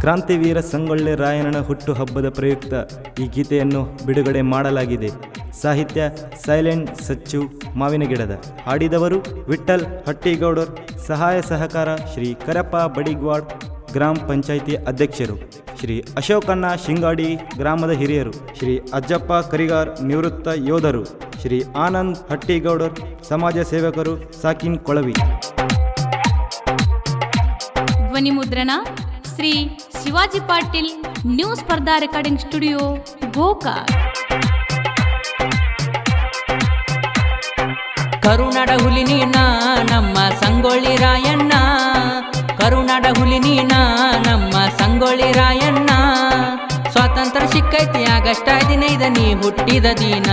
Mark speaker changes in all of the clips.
Speaker 1: ಕ್ರಾಂತಿವೀರ ಸಂಗೊಳ್ಳಿ ರಾಯಣ್ಣನ ಹುಟ್ಟುಹಬ್ಬದ ಪ್ರಯುಕ್ತ ಈ ಗೀತೆಯನ್ನು ಬಿಡುಗಡೆ ಮಾಡಲಾಗಿದೆ. ಸಾಹಿತ್ಯ ಸೈಲೆಂಟ್ ಸಚ್ಚು ಮಾವಿನ ಗಿಡದ ಹಾಡಿದವರು ವಿಠಲ್ ಹಟ್ಟಿಗೌಡರ್. ಸಹಾಯ ಸಹಕಾರ ಶ್ರೀ ಕರಪ್ಪ ಬಡಿಗ್ವಾಡ್ ಗ್ರಾಮ ಪಂಚಾಯಿತಿ ಅಧ್ಯಕ್ಷರು. ಶ್ರೀ ಅಶೋಕಣ್ಣ ಶಿಂಗಾಡಿ ಗ್ರಾಮದ ಹಿರಿಯರು. ಶ್ರೀ ಅಜ್ಜಪ್ಪ ಕರಿಗಾರ್ ನಿವೃತ್ತ ಯೋಧರು. ಶ್ರೀ ಆನಂದ್ ಹಟ್ಟಿಗೌಡರ್. ಸಮಾಜ ಸೇವಕರು ಸಾಕಿನ್ ಕೊಳವಿ.
Speaker 2: ಧ್ವನಿ ಮುದ್ರಣ ಶ್ರೀ ಶಿವಾಜಿ ಪಾಟೀಲ್ ನ್ಯೂ ಸ್ಪರ್ಧಾ ರೆಕಾರ್ಡಿಂಗ್ ಸ್ಟುಡಿಯೋ ಗೋಕಾಕ್.
Speaker 3: ಕರುನಾಡ ಹುಲಿ ನೀನ, ನಮ್ಮ ಸಂಗೊಳ್ಳಿ ರಾಯಣ್ಣ. ಕರುನಾಡ ಹುಲಿ ನೀನ, ನಮ್ಮ ಸಂಗೊಳ್ಳಿ ರಾಯಣ್ಣ. ಸ್ವಾತಂತ್ರ್ಯ ಸಿಕ್ಕೈತಿ, ಆಗಸ್ಟ್ ಹದಿನೈದ ನೀ ಹುಟ್ಟಿದ ದಿನ.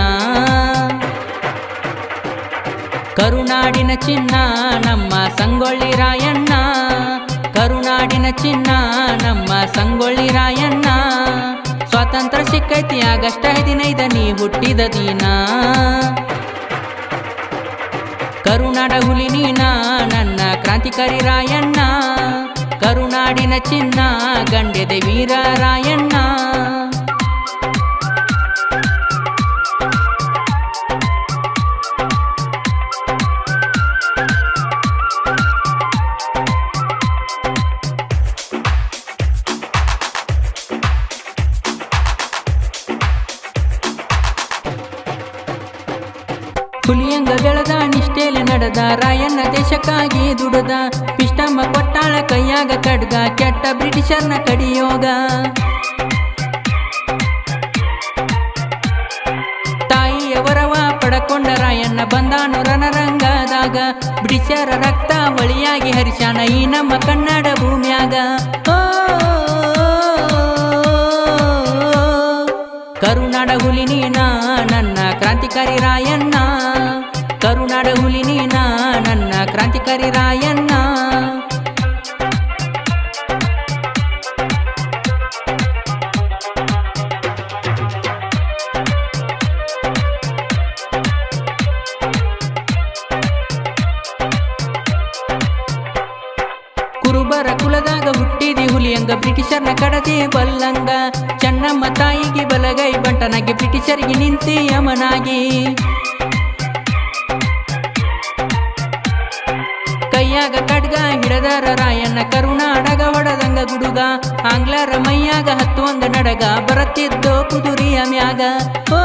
Speaker 3: ಕರುನಾಡಿನ ಚಿನ್ನ, ನಮ್ಮ ಸಂಗೊಳ್ಳಿ ರಾಯಣ್ಣ. ಕರುನಾಡಿನ ಚಿನ್ನ, ನಮ್ಮ ಸಂಗೊಳ್ಳಿ ರಾಯಣ್ಣ. ಸ್ವಾತಂತ್ರ್ಯ ಸಿಕ್ಕೈತಿ ಆಗಸ್ಟ್ ಹದಿನೈದ, ನೀ ಹುಟ್ಟಿದ ದಿನ. ಕರುನಾಡ ಹುಲಿ ನೀನ, ನನ್ನ ಕ್ರಾಂತಿಕಾರಿ ರಾಯಣ್ಣ. ಕರುನಾಡಿನ ಚಿನ್ನ ಗಂಡೆದೆ ವೀರ ರಾಯಣ್ಣ. ನಿಷ್ಠೆಲೆ ನಡೆದ ರಾಯಣ್ಣ ದೇಶಕ್ಕಾಗಿ ದುಡದ. ಪಿಷ್ಟಮ್ಮ ಕೊಟ್ಟಾಳ ಕೈಯಾಗ ಕಡ್ಗ, ಕೆಟ್ಟ ಬ್ರಿಟಿಷರ್ನ ಕಡಿಯೋಗ. ತಾಯಿಯ ವರವ ಪಡಕೊಂಡ ರಾಯಣ್ಣ ಬಂದಾನು ರಣರಂಗದಾಗ. ಬ್ರಿಟಿಷರ ರಕ್ತ ಹೊಳಿಯಾಗಿ ಹರಿಶಾನ ಈ ನಮ್ಮ ಕನ್ನಡ ಭೂಮಿಯಾಗ. ಕರುನಾಡ ಹುಲಿ ನೀನ, ನನ್ನ ಕ್ರಾಂತಿಕಾರಿ ರಾಯಣ್ಣ. ಕರುನಾಡ ಹುಲಿ ನೀನ, ನನ್ನ ಕ್ರಾಂತಿಕಾರಿ ರಾಯಣ್ಣ. ಕುರುಬರ ಕುಲದಾಗ ಹುಟ್ಟಿದಿ ಹುಲಿಯಂಗ, ಬ್ರಿಟಿಷರ್ನ ಕಡದೆ ಬಲ್ಲಂಗ. ಚೆನ್ನಮ್ಮ ತಾಯಿಗೆ ಬಲಗೈ, ಬಂಟನಾಗಿ ಬ್ರಿಟಿಷರಿಗೆ ನಿಂತಿ ಯಮನಾಗಿ. ಕೈಯಾಗ ಖಡ್ಗ ಹಿಡದರ ರಾಯಣ್ಣ ಕರುಣಾಡಗ ಹೊಡದಂಗ ಗುಡುಗ, ಆಂಗ್ಲರ ಮೈಯಾಗ ಒಂದ ನಡಗ, ಬರತ್ತಿದ್ದೋ ಕುದುರಿಯ ಮ್ಯಾಗ. ಓ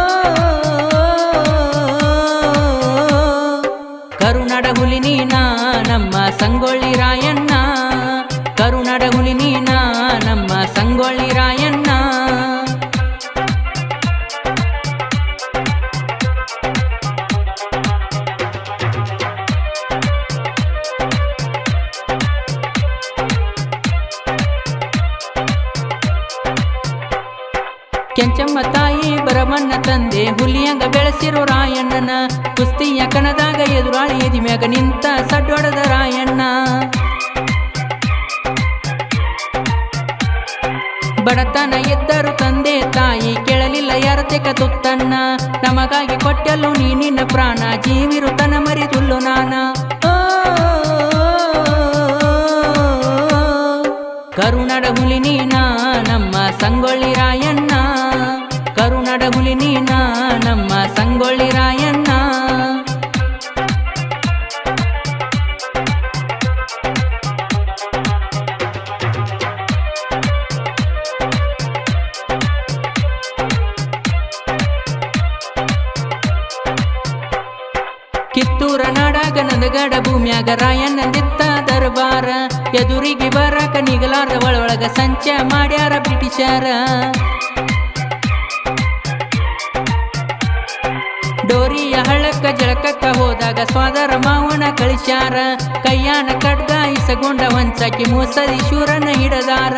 Speaker 3: ಕರುಣಡ ಹುಲಿ ನೀನ, ನಮ್ಮ ಸಂಗೊಳ್ಳಿ ರಾಯಣ್ಣ ತಾಯಿ ತಂದೆ ಹುಲಿಯಂಗ ಬೆಳೆಸಿರೋ ರಾಯಣ್ಣನ. ಕುಸ್ತಿಯ ಕಣದಾಗ ಎದುರಾಳಿ ಎದಿಮ್ಯಾಗ ನಿಂತ ಸಡ್ಡೊಡದ ರಾಯಣ್ಣ. ಬಡತನ ಎದ್ದರು ತಂದೆ ತಾಯಿ ಕೇಳಲಿಲ್ಲ ಯಾರ ತೆಕ ತುತ್ತನ್ನ ನಮಗಾಗಿ ಕೊಟ್ಟೆಲು ನೀ ನಿನ್ನ ಪ್ರಾಣ ಜೀವಿರುತನ ಮರಿದುಲ್ಲು ನಾನ. ಕರುಣಡ ಹುಲಿ ನೀನ, ನಮ್ಮ ಸಂಗೊಳ್ಳಿ ರಾಯಣ್ಣ. ನೀನ ನಮ್ಮ ಸಂಗೊಳ್ಳಿ ರಾಯಣ್ಣ. ಕಿತ್ತೂರ ನಾಡಾಗ ನಂದಗಡ ಭೂಮ್ಯಾಗ ರಾಯಣ್ಣಂದಿತ್ತ ದರ್ಬಾರ. ಎದುರಿಗೆ ಬರಾಕ ನಿಗಲಾರ ಒಳೊಳಗ ಸಂಚ ಮಾಡ್ಯಾರ ಬ್ರಿಟಿಷರ. ಡೋರಿಯ ಹಳ್ಳಕ್ಕ ಜಳಕಕ್ಕ ಹೋದಾಗ ಸ್ವಾದರ ಮಾವನ ಕಳಿಸ್ಯಾರ. ಕೈಯಾನ ಖಡ್ಗ ಇಸಗೊಂಡ ವಂಚಕಿ ಮೂಸದಿ ಶೂರನ ಹಿಡದಾರ.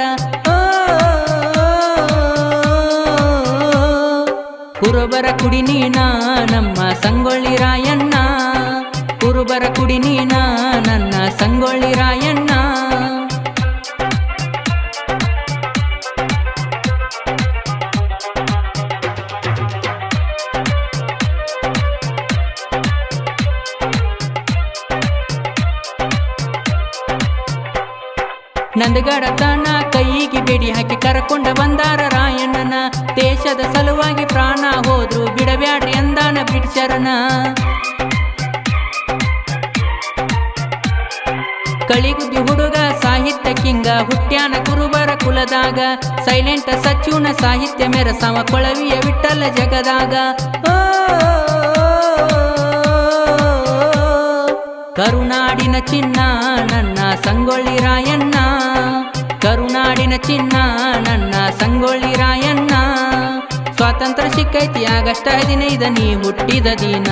Speaker 3: ಕುರುಬರ ಕುಡಿ ನೀನ ನಮ್ಮ ಸಂಗೊಳ್ಳಿ ರಾಯಣ್ಣ. ಕುರುಬರ ಕುಡಿ ನೀನ ನನ್ನ ಸಂಗೊಳ್ಳಿ ರಾಯಣ್ಣ. ಮನೆಗಡತನ ಕೈಗೆ ಬೆಡಿ ಹಾಕಿ ಕರಕೊಂಡ ಬಂದಾರ ರಾಯಣ್ಣನ. ದೇಶದ ಸಲುವಾಗಿ ಪ್ರಾಣ ಹೋದ್ರು ಬಿಡಬ್ಯಾಡ್ರಿ ಎಂದಾನ ಬ್ರಿಟಿಷರನ ಕಳಿಗುದ್ದಿ ಹುಡುಗ ಸಾಹಿತ್ಯ ಕಿಂಗ, ಹುಟ್ಯಾನ ಕುರುಬರ ಕುಲದಾಗ. ಸೈಲೆಂಟ್ ಸಚಿವನ ಸಾಹಿತ್ಯ ಮೆರಸವ ಕೊಳವಿಯ ವಿಠಲ ಜಗದಾಗ. ಕರುನಾಡಿನ ಚಿನ್ನ, ನನ್ನ ಸಂಗೊಳ್ಳಿ ರಾಯಣ್ಣ. ಕರುನಾಡಿನ ಚಿನ್ನ, ನನ್ನ ಸಂಗೊಳ್ಳಿ ರಾಯಣ್ಣ. ಸ್ವಾತಂತ್ರ್ಯ ಸಿಕ್ಕೈತಿ ಆಗಷ್ಟ ಹದಿನೈದ ನೀ ಹುಟ್ಟಿದ ದಿನ.